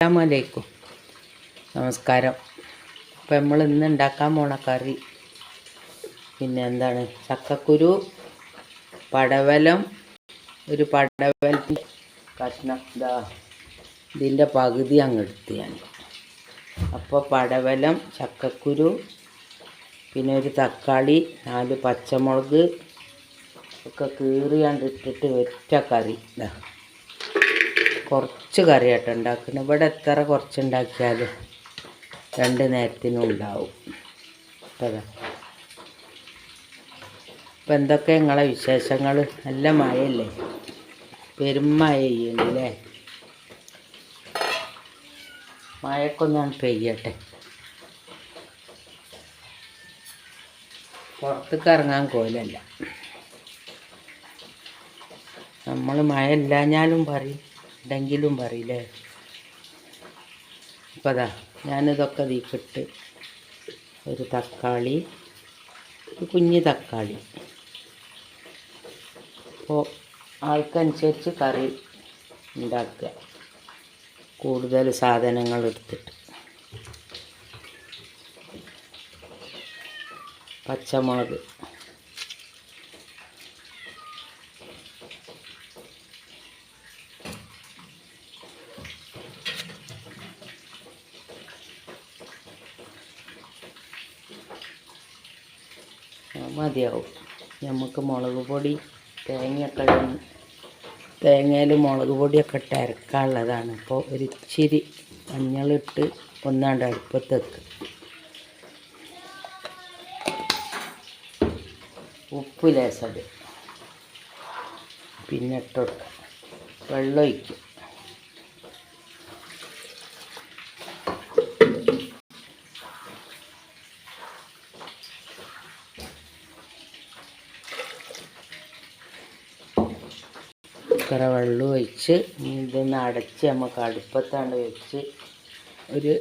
അസ്സലാമലൈക്കും. നമസ്കാരം. അപ്പം നമ്മൾ ഇന്ന് ഉണ്ടാക്കാൻ പോണ കറി പിന്നെ എന്താണ്? ചക്കക്കുരു പടവലം ഒരു പടവൽ കഷ്ണം. ഇതാ ഇതിന്റെ പകുതി അങ്ങ് ഞാൻ. അപ്പോൾ പടവലം ചക്കക്കുരു പിന്നെ ഒരു തക്കാളി നാല് പച്ചമുളക് ഒക്കെ കീറിയാണ്ടിട്ടിട്ട് ഒറ്റ കറി. ഇതാ കുറച്ച് കറി കേട്ടോ ഉണ്ടാക്കുന്നത് ഇവിടെ എത്ര കുറച്ച് ഉണ്ടാക്കിയാലും രണ്ട് നേരത്തിനും ഉണ്ടാവും. അതെ ഇപ്പം എന്തൊക്കെ നിങ്ങളെ വിശേഷങ്ങൾ നല്ല മഴയല്ലേ? പെരും മഴ ചെയ്യുന്നുണ്ടല്ലേ മഴക്കൊന്നാണ് പെയ്യട്ടെ. പുറത്തേക്ക് ഇറങ്ങാൻ കോലല്ല. നമ്മൾ മഴ ഇല്ലാഞ്ഞാലും പറയും. ഉണ്ടെങ്കിലും പറയില്ലേ? അപ്പോൾ അതാ ഞാനിതൊക്കെ തീക്കിട്ട് ഒരു തക്കാളി ഒരു കുഞ്ഞ് തക്കാളി. അപ്പോൾ ആൾക്കനുസരിച്ച് കറി ഉണ്ടാക്കുക. കൂടുതൽ സാധനങ്ങൾ എടുത്തിട്ട്. പച്ചമുളക് ആ, മതിയാവും. നമുക്ക് മുളക് പൊടി തേങ്ങയൊക്കെ തേങ്ങയിൽ മുളക് പൊടിയൊക്കെ ഇട്ട് അരക്കാനുള്ളതാണ്. അപ്പോൾ ഒരു ഇച്ചിരി മഞ്ഞളിട്ട് ഒന്നാണ്ട് അടുപ്പത്ത് വെക്കുക ഉപ്പ് ലേസത് പിന്നെ ഇട്ടൊടുക്കുക വെള്ളം ഒഴിക്കും. ഇത്ര വെള്ളം ഒഴിച്ച് ഇതൊന്ന് അടച്ച് നമുക്ക് അടുപ്പത്താണ്ട് വെച്ച് ഒരു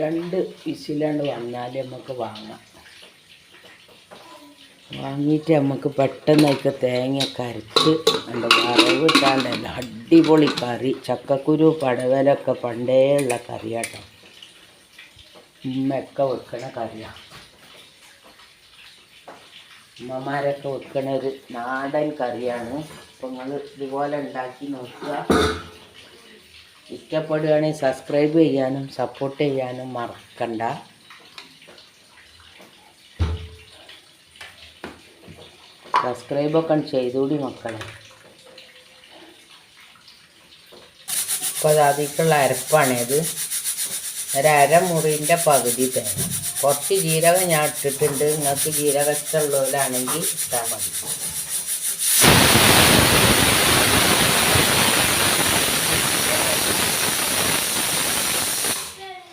രണ്ട് വിസിലാണ്ട് വന്നാൽ നമുക്ക് വാങ്ങാം. വാങ്ങിയിട്ട് നമുക്ക് പെട്ടെന്നൊക്കെ തേങ്ങയൊക്കെ അരച്ച് ഉണ്ട് വറവ് ഇട്ടാണ്ടല്ല അടിപൊളി കറി. ചക്കക്കുരു പടവലൊക്കെ പണ്ടേ ഉള്ള കറിയാട്ടോ. ഉമ്മയൊക്കെ വെക്കണ കറിയാണ് ഉമ്മമാരൊക്കെ വെക്കണ ഒരു നാടൻ കറിയാണ്. അപ്പോൾ നിങ്ങൾ ഇതുപോലെ ഉണ്ടാക്കി നോക്കുക. ഇഷ്ടപ്പെടുകയാണെങ്കിൽ സബ്സ്ക്രൈബ് ചെയ്യാനും സപ്പോർട്ട് ചെയ്യാനും മറക്കണ്ട. സബ്സ്ക്രൈബൊക്കെ ചെയ്തുകൂടി മക്കളെ. ഇപ്പോൾ അതിക്കുള്ള അരപ്പാണേത്. ഒരു അരമുറിന്റെ പകുതി തേങ്ങ. കുറച്ച് ജീരകം ഞാൻ ഇട്ടിട്ടുണ്ട്. നിങ്ങൾക്ക് ജീരകം ഇഷ്ടമുള്ളവരാണെങ്കിൽ ഇട്ടാൽ മതി.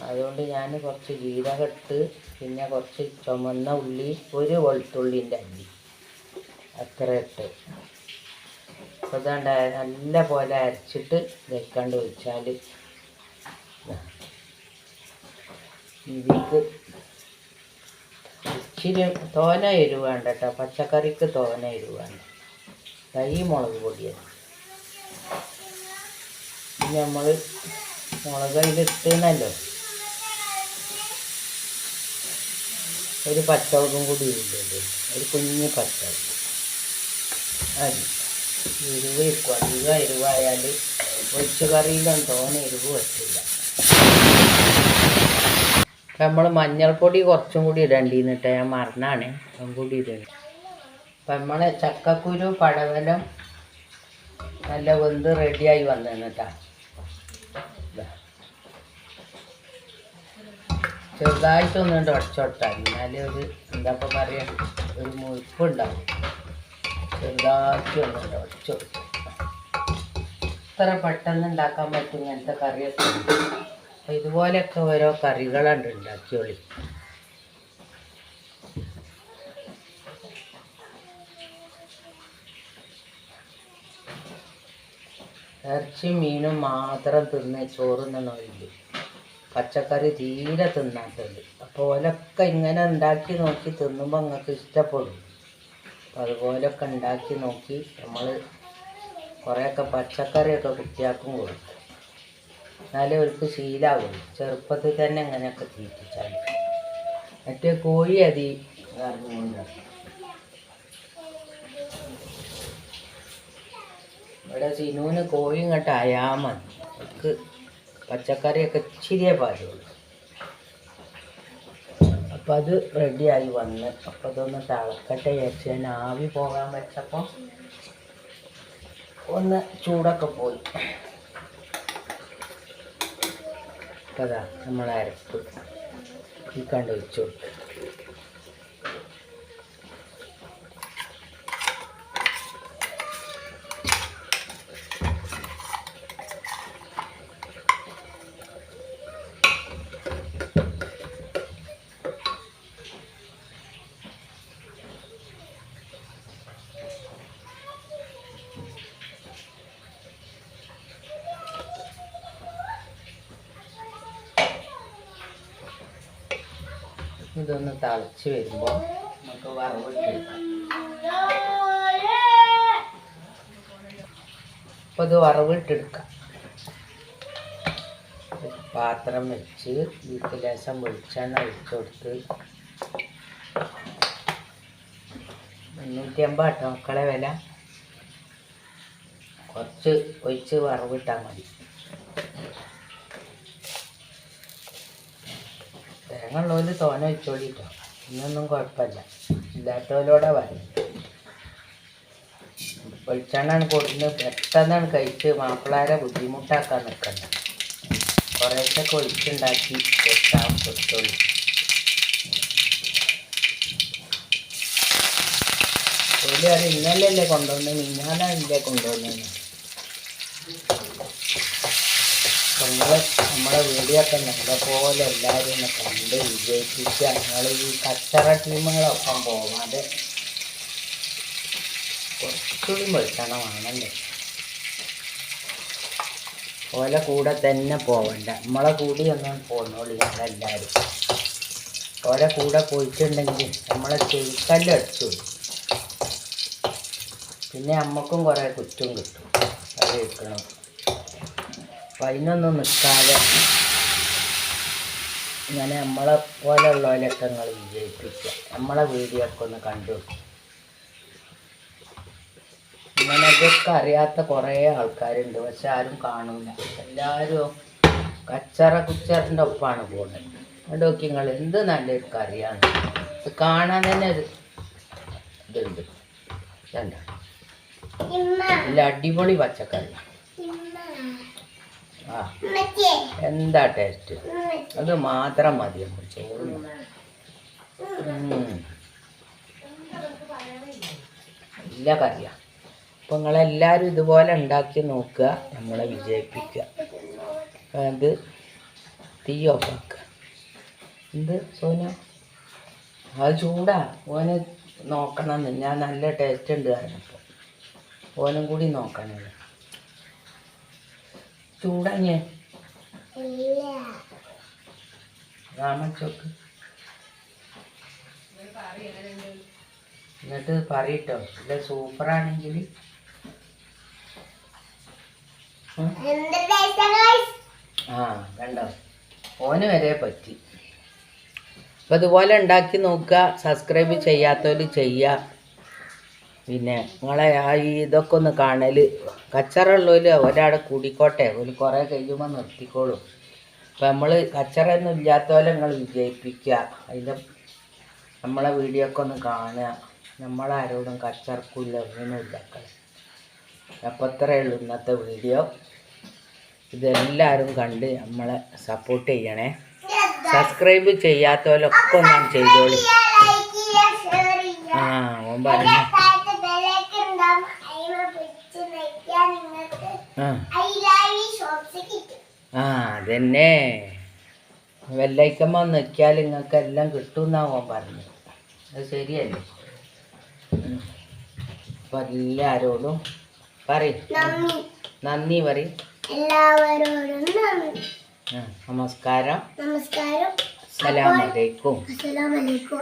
അതുകൊണ്ട് ഞാൻ കുറച്ച് ജീരകം ഇട്ട് പിന്നെ കുറച്ച് ചുമന്ന ഉള്ളി ഒരു വെളുത്തുള്ളിന്റെ അല്ലി അത്ര ഇട്ട്. ഇതാണ്ട് നല്ല പോലെ അരച്ചിട്ട് വെക്കാണ്ട് വെച്ചാൽ ഇതിക്ക് ഇച്ചിരി തോന എരിവ് വേണ്ട കേട്ടോ. പച്ചക്കറിക്ക് തോന എരിവ് വേണ്ട തൈ മുളക് പൊടിയാണ്. ഇനി നമ്മൾ മുളക് അതിലിട്ടണല്ലോ ഒരു പച്ചവും കൂടി ഇല്ലേ? ഒരു കുഞ്ഞ് പച്ച അത് എരിവ് ഇരിക്കും അധികം എരിവായാൽ ഒഴിച്ചു കറിയിലും തോന എരിവ് പറ്റില്ല. നമ്മൾ മഞ്ഞൾപ്പൊടി കുറച്ചും കൂടി ഇടേണ്ടി എന്നിട്ട് ഞാൻ മറന്നാണ്. അതും കൂടി ഇടണം അപ്പം നമ്മൾ ചക്കക്കുരു പടവലം നല്ല വെന്ത് റെഡിയായി വന്നേന്ന് കേട്ടോ. ചെറുതായിട്ടൊന്നും ഉടച്ചോട്ടാൽ എന്നാലേ ഒരു എന്താ ഇപ്പം പറയുക ഒരു മുഴുപ്പുണ്ടാവും. ചെറുതാക്കി ഒന്ന് ഉടച്ചു ഇത്ര പെട്ടെന്ന് ഉണ്ടാക്കാൻ പറ്റും ഇങ്ങനത്തെ കറിയൊക്കെ? അപ്പം ഇതുപോലെയൊക്കെ ഓരോ കറികളുണ്ട് ഉണ്ടാക്കിയോളി. ഇറച്ചി മീനും മാത്രം തിന്ന് ചോറുന്നണമില്ല പച്ചക്കറി തീരെ തിന്നാത്തത്. അപ്പോൾ ഓലൊക്കെ ഇങ്ങനെ ഉണ്ടാക്കി നോക്കി തിന്നുമ്പോൾ നിങ്ങൾക്ക് ഇഷ്ടപ്പെടും. അപ്പോൾ അതുപോലൊക്കെ ഉണ്ടാക്കി നോക്കി നമ്മൾ കുറേയൊക്കെ പച്ചക്കറിയൊക്കെ കുട്ടിയാക്കും കൊടുക്കും. എന്നാലേ അവർക്ക് ശീലാവുള്ളൂ. ചെറുപ്പത്തിൽ തന്നെ അങ്ങനെയൊക്കെ തീറ്റിച്ചാൽ മറ്റേ കോഴി അതി ഇറങ്ങുന്നുണ്ട് ഇവിടെ സിനുവിന് കോഴി ഇങ്ങോട്ട് അയാ മതി. അവർക്ക് പച്ചക്കറിയൊക്കെ ഇച്ചിരിയേ പാടുള്ളൂ. അപ്പം അത് റെഡിയായി വന്ന് അപ്പം അതൊന്ന് തിളക്കട്ടെ വിചാരിച്ച് ആവി പോകാൻ വെച്ചപ്പോൾ ഒന്ന് ചൂടൊക്കെ പോയി. അതാ നമ്മൾ അരപ്പ്. ഈ കണ്ട് വെച്ചു കൊടുത്തു ഇതൊന്ന് തിളച്ച് വരുമ്പോൾ നമുക്ക് വറവിട്ടെടുക്കാം അപ്പോൾ ഇത് വറവിട്ടെടുക്കാം പാത്രം വെച്ച് വീട്ടിലേശം ലേശം വെളിച്ചെണ്ണ ഒഴിച്ച് കൊടുത്ത് മുന്നൂറ്റി അമ്പത് കേട്ടോ മക്കളെ വില. കുറച്ച് ഒഴിച്ച് വറവിട്ടാൽ മതി. ഉള്ളവര് തോന വെച്ചോളിട്ടോ. ഇന്നൊന്നും കുഴപ്പമില്ല. ഇല്ലാത്തവരോടെ വരും വെളിച്ചെണ്ണാണ് കൊടുക്കുന്നത് പെട്ടെന്നാണ് കഴിച്ച് മാപ്പിളാരെ ബുദ്ധിമുട്ടാക്കാൻ നിൽക്കുന്നത്. കുറേശ്ശൊക്കെ ഒഴിച്ചുണ്ടാക്കി വെച്ചാൽ കൊടുത്തോളൂ. അത് ഇന്നലല്ലേ കൊണ്ടുവന്നത്? മിന്നാലല്ലേ കൊണ്ടുവന്നത്? നിങ്ങൾ നമ്മുടെ വീഡിയോ ഒക്കെ നല്ലപോലെ എല്ലാവരും ഒന്ന് കണ്ട് വിജയിപ്പിക്കുക. നിങ്ങൾ ഈ കച്ചറ ടീമുകളൊപ്പം പോകാതെ കുറച്ചുകൂടി വെളിച്ചെണ്ണ വേണമല്ലോ ഓലെ കൂടെ തന്നെ പോവണ്ട. നമ്മളെ കൂടി ഒന്നും പോന്നോളി ഞങ്ങളെല്ലാവരും ഓലെ കൂടെ പോയിട്ടുണ്ടെങ്കിൽ നമ്മളെ ചെവിക്കല്ല് അടിച്ചു. പിന്നെ നമ്മക്കും കുറേ കുറ്റും കിട്ടും. അത് കേൾക്കണം. അപ്പം അതിനൊന്നും നിൽക്കാതെ ഇങ്ങനെ നമ്മളെ പോലെയുള്ളവരൊക്കെ നിങ്ങൾ വിജയിപ്പിക്കുക. നമ്മളെ വീഡിയോ ഒക്കെ ഒന്ന് കണ്ടു ഇങ്ങനെ ഇതൊക്കെ അറിയാത്ത കുറേ ആൾക്കാരുണ്ട് പക്ഷെ ആരും കാണൂല. എല്ലാവരും കച്ചറ കുച്ചറിന്റെ ഒപ്പാണ് പോകുന്നത് നോക്കി നിങ്ങൾ എന്ത് നല്ലൊരു കറിയാണ്. ഇത് കാണാൻ തന്നെ ഒരു ഇതുണ്ട്. ഇതുണ്ട് നല്ല അടിപൊളി പച്ചക്കറി ആ. എന്താ ടേസ്റ്റ് അത് മാത്രം മതി നമ്മൾ ചോറ് ഇല്ല കറിയാ. അപ്പം നിങ്ങളെല്ലാവരും ഇതുപോലെ ഉണ്ടാക്കി നോക്കുക നമ്മളെ വിജയിപ്പിക്കുക. അത് തീ ഓഫാക്കുക എന്ത് സോന? അത് ചൂടാ. ഓന് നോക്കണം ഞാൻ നല്ല ടേസ്റ്റ് ഉണ്ട് കാരണം ഓനും കൂടി നോക്കണല്ലോ ചൂടാഞ്ഞേ രാമച്ചോക്ക് എന്നിട്ട് പറയട്ടോ ഇല്ല സൂപ്പറാണെങ്കിൽ ആ കണ്ടോ ഓന് വരെ പറ്റി. അപ്പം ഇതുപോലെ ഉണ്ടാക്കി നോക്കുക സബ്സ്ക്രൈബ് ചെയ്യാത്തവർ ചെയ്യുക പിന്നെ നിങ്ങളെ ആ ഇതൊക്കെ ഒന്ന് കാണൽ കച്ചറ ഉള്ളവർ ഒരാടെ കൂടിക്കോട്ടെ. ഒരു കുറേ കഴിയുമ്പോൾ നിർത്തിക്കോളും. അപ്പം നമ്മൾ കച്ചറ ഒന്നും ഇല്ലാത്തപോലെ നിങ്ങൾ വിജയിപ്പിക്കുക അതിന്റെ നമ്മളെ വീഡിയോ ഒക്കെ ഒന്ന് കാണുക. നമ്മളാരോടും കച്ചറക്കില്ല ഒന്നിനുമില്ല അപ്പോൾ അത്രയേ ഉള്ളൂ ഇന്നത്തെ വീഡിയോ. ഇതെല്ലാവരും കണ്ട് നമ്മളെ സപ്പോർട്ട് ചെയ്യണേ. സബ്സ്ക്രൈബ് ചെയ്യാത്തവരൊക്കെ ഞാൻ ചെയ്തോളൂ. ആ ഓൻ പറഞ്ഞു. ആ. അതന്നെ വെള്ളൈക്കമ്മ നിൽക്കിയാൽ നിങ്ങൾക്ക് എല്ലാം കിട്ടുമെന്നാ ഓൻ പറഞ്ഞു. അത് ശരിയല്ലേ. അപ്പൊ എല്ലാരോടും പറയും. നന്ദി. പറയും. എല്ലാവരോടും നമസ്കാരം. നമസ്കാരം. അസ്സലാമലൈക്കും അസ്സലാമലൈക്കും